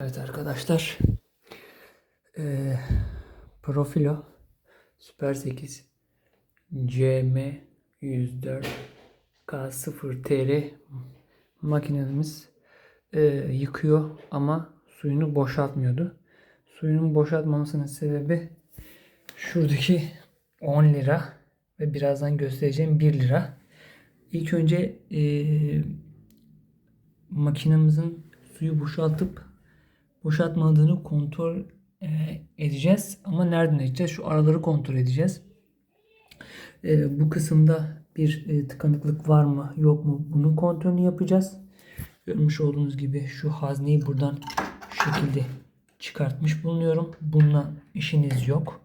Evet arkadaşlar. Ee, Profilo Super 8 CM 104 K0 TR makinemiz e, yıkıyor ama suyunu boşaltmıyordu. Suyunun boşaltmamasının sebebi şuradaki 10 lira ve birazdan göstereceğim 1 lira. İlk önce e, makinemizin suyu boşaltıp boşaltmadığını kontrol e, edeceğiz. Ama nereden edeceğiz? Şu araları kontrol edeceğiz. E, bu kısımda bir e, tıkanıklık var mı yok mu? Bunun kontrolünü yapacağız. Görmüş olduğunuz gibi şu hazneyi buradan şu şekilde çıkartmış bulunuyorum. Bununla işiniz yok.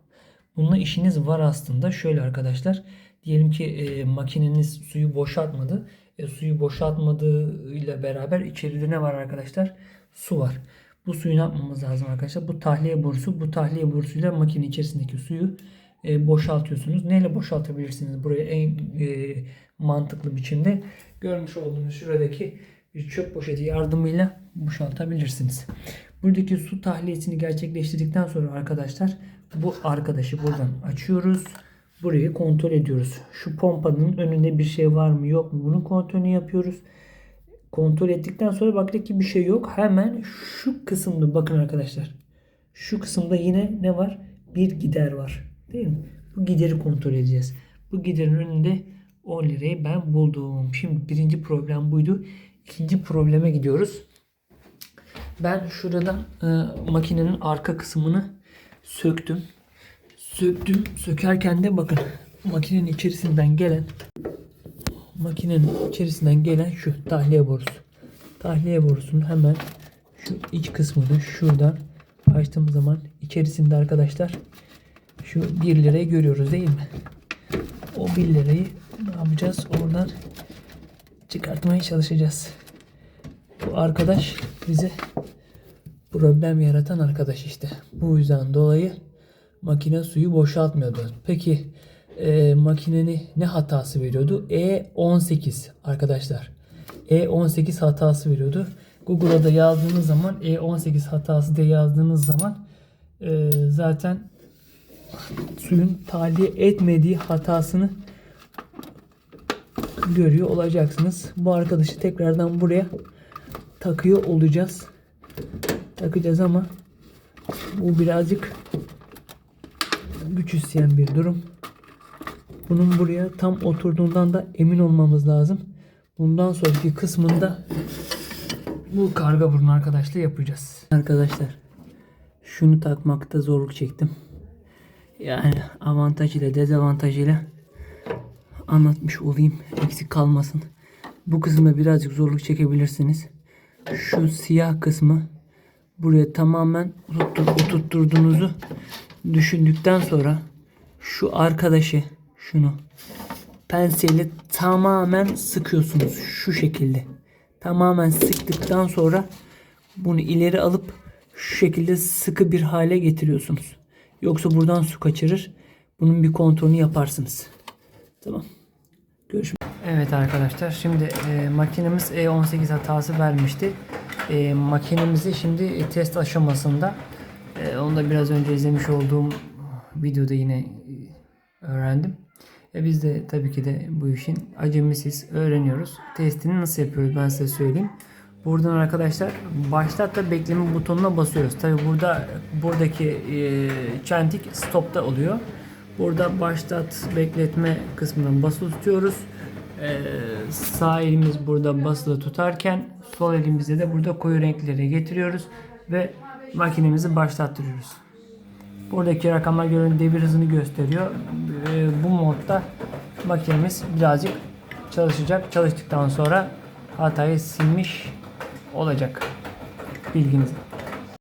Bununla işiniz var aslında. Şöyle arkadaşlar. Diyelim ki e, makineniz suyu boşaltmadı. E, suyu boşaltmadığıyla beraber içeride ne var arkadaşlar? Su var. Bu suyu ne yapmamız lazım arkadaşlar? Bu tahliye borusu. Bu tahliye borusuyla makine içerisindeki suyu e, boşaltıyorsunuz. Neyle boşaltabilirsiniz buraya en e, mantıklı biçimde? Görmüş olduğunuz şuradaki bir çöp poşeti yardımıyla boşaltabilirsiniz. Buradaki su tahliyesini gerçekleştirdikten sonra arkadaşlar bu arkadaşı buradan açıyoruz. Burayı kontrol ediyoruz. Şu pompanın önünde bir şey var mı yok mu bunu kontrolünü yapıyoruz. Kontrol ettikten sonra baktık ki bir şey yok. Hemen şu kısımda bakın arkadaşlar. Şu kısımda yine ne var? Bir gider var. Değil mi? Bu gideri kontrol edeceğiz. Bu giderin önünde 10 lirayı ben buldum. Şimdi birinci problem buydu. İkinci probleme gidiyoruz. Ben şuradan e, makinenin arka kısmını söktüm. Söktüm. Sökerken de bakın makinenin içerisinden gelen makinenin içerisinden gelen şu tahliye borusu. Tahliye borusunun hemen şu iç kısmını şuradan açtığımız zaman içerisinde arkadaşlar şu 1 lirayı görüyoruz değil mi? O 1 lirayı ne yapacağız? Oradan çıkartmaya çalışacağız. Bu arkadaş bize problem yaratan arkadaş işte. Bu yüzden dolayı makine suyu boşaltmıyordu. Peki e, makineni ne hatası veriyordu? E18 arkadaşlar. E18 hatası veriyordu. Google'a da yazdığınız zaman E18 hatası diye yazdığınız zaman e, zaten suyun tahliye etmediği hatasını görüyor olacaksınız. Bu arkadaşı tekrardan buraya takıyor olacağız. Takacağız ama bu birazcık güç isteyen bir durum. Bunun buraya tam oturduğundan da emin olmamız lazım. Bundan sonraki kısmında bu karga burnu arkadaşla yapacağız. Arkadaşlar şunu takmakta zorluk çektim. Yani avantaj ile dezavantaj ile anlatmış olayım. Eksik kalmasın. Bu kısımda birazcık zorluk çekebilirsiniz. Şu siyah kısmı buraya tamamen oturttur, oturtturduğunuzu düşündükten sonra şu arkadaşı şunu penseyle tamamen sıkıyorsunuz şu şekilde. Tamamen sıktıktan sonra bunu ileri alıp şu şekilde sıkı bir hale getiriyorsunuz. Yoksa buradan su kaçırır. Bunun bir kontrolünü yaparsınız. Tamam. Görüşmek Evet arkadaşlar şimdi e, makinemiz E18 hatası vermişti. E, makinemizi şimdi test aşamasında e, onu da biraz önce izlemiş olduğum videoda yine e, öğrendim. E, biz de tabii ki de bu işin acemisiz öğreniyoruz. Testini nasıl yapıyoruz ben size söyleyeyim. Buradan arkadaşlar başlat da bekleme butonuna basıyoruz. Tabi burada buradaki e, çentik stopta oluyor. Burada başlat bekletme kısmından basılı tutuyoruz. E, sağ elimiz burada basılı tutarken sol elimizde de burada koyu renklere getiriyoruz ve makinemizi başlattırıyoruz. Buradaki rakamlar göre devir hızını gösteriyor. E, bu modda makinemiz birazcık çalışacak. Çalıştıktan sonra hatayı silmiş olacak. Bilginize.